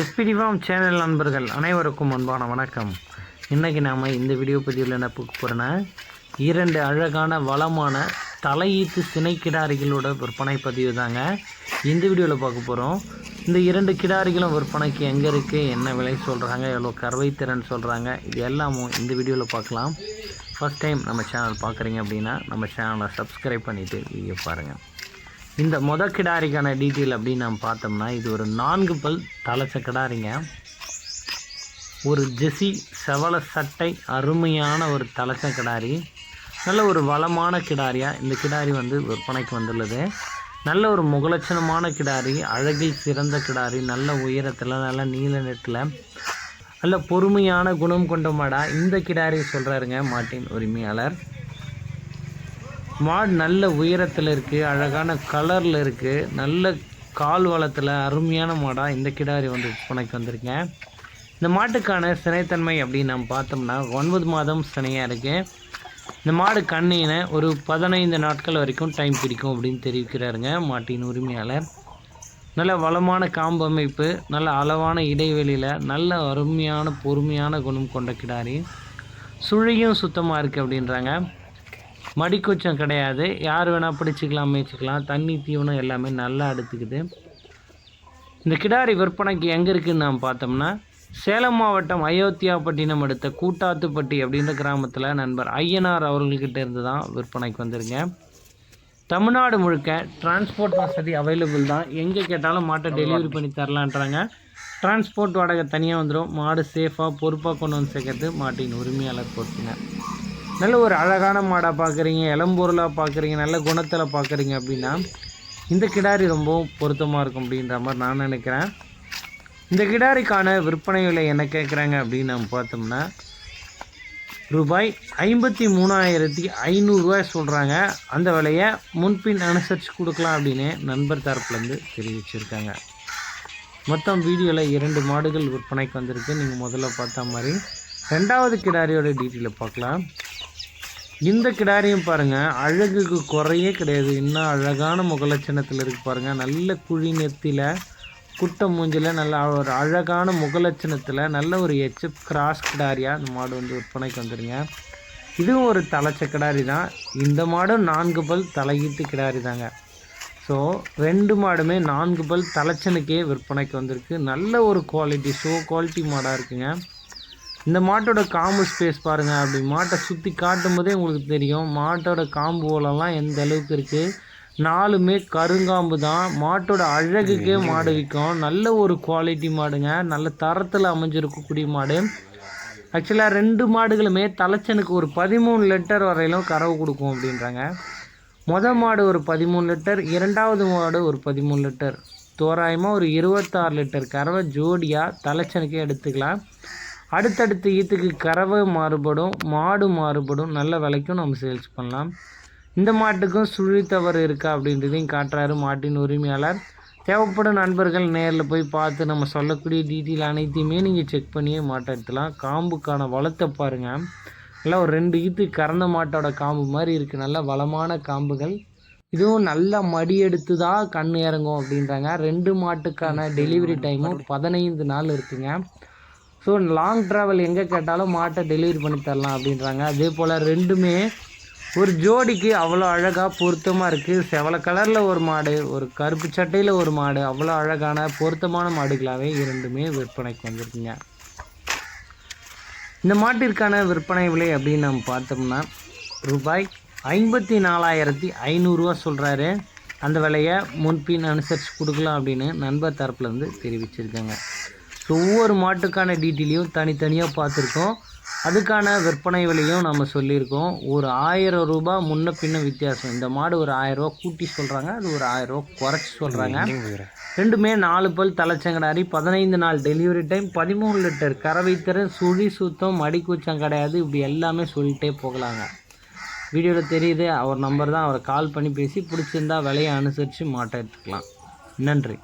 SPD form channel நண்பர்கள் அனைவருக்கும் அன்பான வணக்கம். இன்றைக்கி நாம் இந்த வீடியோ பதிவில் என்ன பார்க்க போகிறோன்னா இரண்டு அழகான வளமான தலையீத்து சினை கிடாரிகளோட விற்பனை பதிவு தாங்க இந்த வீடியோவில் பார்க்க போகிறோம் இந்த இரண்டு கிடாரிகளும் விற்பனைக்கு எங்கே இருக்குது என்ன விலை சொல்கிறாங்க எவ்வளோ கறவை திறன் சொல்கிறாங்க இது எல்லாமும் இந்த வீடியோவில் பார்க்கலாம். ஃபஸ்ட் டைம் நம்ம சேனல் பார்க்குறீங்க அப்படின்னா நம்ம சேனலை சப்ஸ்கிரைப் பண்ணிவிட்டு வீடியோ பாருங்கள் இந்த மொத கிடாரிக்கான டீட்டெயில் அப்படின்னு நம்ம பார்த்தோம்னா இது ஒரு நான்கு பல் தலைச்ச கிடாரிங்க. ஒரு ஜெசி செவல சட்டை அருமையான ஒரு தலைச்ச கிடாரி. நல்ல ஒரு வளமான கிடாரியாக இந்த கிடாரி வந்து விற்பனைக்கு வந்துள்ளது. நல்ல ஒரு முகலட்சணமான கிடாரி அழகில் சிறந்த கிடாரி நல்ல உயரத்தில் நல்ல நீல நெட்டில் நல்ல பொறுமையான குணம் கொண்ட மாடா. இந்த கிடாரி சொல்கிறாருங்க மாட்டின் உரிமையாளர். மாடு நல்ல உயரத்தில் இருக்குது அழகான கலரில் இருக்குது நல்ல கால் வளத்தில் அருமையான மாடாக இந்த கிடாரி வந்து விற்பனைக்கு வந்திருக்கேன். இந்த மாட்டுக்கான சினைத்தன்மை அப்படின்னு நம்ம பார்த்தோம்னா ஒன்பது மாதம் சினையாக இருக்குது இந்த மாடு கண்ணினை ஒரு பதினைந்து நாட்கள் வரைக்கும் டைம் பிடிக்கும் அப்படின்னு தெரிவிக்கிறாருங்க மாட்டின் உரிமையாளர். நல்ல வளமான காம்பு அமைப்பு நல்ல அளவான இடைவெளியில் நல்ல அருமையான பொறுமையான குணம் கொண்ட கிடாரி. சுழியும் சுத்தமாக இருக்குது அப்படின்றாங்க. மடிக்கொச்சம் கிடையாது. யார் வேணால் பிடிச்சிக்கலாம் அமைச்சிக்கலாம் தண்ணி தீவனம் எல்லாமே நல்லா எடுத்துக்குது இந்த கிடாரி விற்பனைக்கு எங்கே இருக்குதுன்னு நாம் பார்த்தோம்னா சேலம் மாவட்டம் அயோத்தியாப்பட்டினம் அடுத்த கூட்டாத்துப்பட்டி அப்படின்ற கிராமத்தில் நண்பர் ஐயனார் அவர்கள்கிட்ட இருந்து தான் விற்பனைக்கு வந்திருக்கேன் தமிழ்நாடு முழுக்க டிரான்ஸ்போர்ட் வசதி அவைலபிள் தான். எங்கே கேட்டாலும் மாட்டை டெலிவரி பண்ணி தரலான்றாங்க. டிரான்ஸ்போர்ட் வாடகை தனியாக வந்துடும் மாடு சேஃபாக பொறுப்பாக கொண்டு வந்து சேர்க்கறது மாட்டின் உரிமையாளர் பொறுத்துங்க நல்ல ஒரு அழகான மாடாக பார்க்குறீங்க இளம்பொருளாக பார்க்குறீங்க நல்ல குணத்தில் பார்க்குறீங்க அப்படின்னா இந்த கிடாரி ரொம்பவும் பொருத்தமாக இருக்கும் அப்படின்ற மாதிரி நான் நினைக்கிறேன். இந்த கிடாரிக்கான விற்பனை விலை என்ன கேட்குறாங்க அப்படின்னு நம்ம பார்த்தோம்னா ரூபாய் ஐம்பத்தி மூணாயிரத்தி ஐநூறுரூவாய் சொல்கிறாங்க அந்த விலையை முன்பின் அனுசரித்து கொடுக்கலாம் அப்படின்னு நண்பர் தரப்புலேருந்து தெரிவிச்சிருக்காங்க. மொத்தம் வீடியோவில் இரண்டு மாடுகள் விற்பனைக்கு வந்திருக்கு. நீங்கள் முதல்ல பார்த்த மாதிரி ரெண்டாவது கிடாரியோட டீட்டெயிலை பார்க்கலாம். இந்த கிடாரியும் பாருங்கள் அழகுக்கு குறையே கிடையாது. இன்னும் அழகான முகலட்சணத்தில் இருக்குது பாருங்கள் நல்ல குழி நெத்தியில் குட்டை மூஞ்சில் நல்ல ஒரு அழகான முகலட்சணத்தில் நல்ல ஒரு எச்சு கிராஸ் கிடாரியாக அந்த மாடு வந்து விற்பனைக்கு வந்துருங்க. இதுவும் ஒரு தலைச்ச கிடாரி தான். இந்த மாடும் நான்கு பல் தலையீட்டு கிடாரி தாங்க. ஸோ ரெண்டு மாடுமே நான்கு பல் தலைச்சனுக்கே விற்பனைக்கு வந்திருக்கு. நல்ல ஒரு குவாலிட்டி ஷோ குவாலிட்டி மாடாக இருக்குங்க. இந்த மாட்டோட காம்பு ஸ்பேஸ் பாருங்கள் அப்படி மாட்டை சுற்றி காட்டும் போதே உங்களுக்கு தெரியும். மாட்டோட காம்பு ஓலெல்லாம் எந்த அளவுக்கு இருக்குது நாலுமே கருங்காம்பு தான். மாட்டோட அழகுக்கே மாடு விற்கும். நல்ல ஒரு குவாலிட்டி மாடுங்க. நல்ல தரத்தில் அமைஞ்சிருக்கக்கூடிய மாடு. ஆக்சுவலாக ரெண்டு மாடுகளுமே தலைச்சனுக்கு ஒரு பதிமூணு லிட்டர் வரையிலும் கறவு கொடுக்கும் அப்படின்றாங்க. மொதல் மாடு ஒரு பதிமூணு லிட்டர் இரண்டாவது மாடு ஒரு பதிமூணு லிட்டர். தோராயமாக ஒரு இருபத்தாறு லிட்டர் கறவை ஜோடியாக தலைச்சனுக்கே எடுத்துக்கலாம். அடுத்தடுத்த ஈத்துக்கு கறவை மாறுபடும் மாடு மாறுபடும் நல்ல விலைக்கும் நம்ம சேல்ஸ் பண்ணலாம். இந்த மாட்டுக்கும் சுழி தவறு இருக்கா அப்படின்றதையும் காட்டுறாரு மாட்டின் உரிமையாளர். தேவைப்படும் நண்பர்கள் நேரில் போய் பார்த்து நம்ம சொல்லக்கூடிய டீட்டெயில் அனைத்தையுமே நீங்கள் செக் பண்ணியே மாட்டை எடுத்துலாம். காம்புக்கான வளத்தை பாருங்கள் நல்லா ஒரு ரெண்டு ஈத்து கறந்த மாட்டோட காம்பு மாதிரி இருக்குது நல்ல வளமான காம்புகள். இதுவும் நல்லா மடி எடுத்து தான் கண் இறங்கும் அப்படின்றாங்க. ரெண்டு மாட்டுக்கான டெலிவரி டைமும் பதினைந்து நாள் இருக்குங்க. ஸோ லாங் ட்ராவல் எங்கே கேட்டாலும் மாட்டை டெலிவரி பண்ணி தரலாம் அப்படின்றாங்க. அதே போல் ரெண்டுமே ஒரு ஜோடிக்கு அவ்வளோ அழகாக பொருத்தமாக இருக்குது செவல கலரில் ஒரு மாடு ஒரு கருப்பு சட்டையில் ஒரு மாடு அவ்வளோ அழகான பொருத்தமான மாடுகளாகவே இரண்டுமே விற்பனைக்கு வந்திருக்குங்க. இந்த மாட்டிற்கான விற்பனை விலை அப்படின்னு நம்ம பார்த்தோம்னா ரூபாய் ஐம்பத்தி நாலாயிரத்தி ஐநூறுரூவா சொல்கிறாரு அந்த விலையை முன்பின் அனுசரித்து கொடுக்கலாம் அப்படின்னு நண்பர் தரப்புலேருந்து தெரிவிச்சிருக்காங்க. ஸோ ஒவ்வொரு மாட்டுக்கான டீட்டெயிலையும் தனித்தனியாக பார்த்துருக்கோம். அதுக்கான விற்பனை விலையும் நம்ம சொல்லியிருக்கோம். ஒரு ஆயிரம் ரூபாய் முன்ன பின்ன வித்தியாசம். இந்த மாடு ஒரு ஆயிரரூவா கூட்டி சொல்கிறாங்க அது ஒரு ஆயிரரூவா குறைச்சி சொல்கிறாங்க ரெண்டுமே நாலு பல் தலைச்சங்கடாரி பதினைந்து நாள் டெலிவரி டைம் பதிமூணு லிட்டர் கறவை திறன் சுழி சுத்தம் மடிக்கூச்சம் கிடையாது. இப்படி எல்லாமே சொல்லிட்டே போகலாங்க. வீடியோவில் தெரியுது அவர் நம்பர் தான் அவரை கால் பண்ணி பேசி பிடிச்சிருந்தா விலையை அனுசரித்து மாட்டை எடுத்துக்கலாம் நன்றி.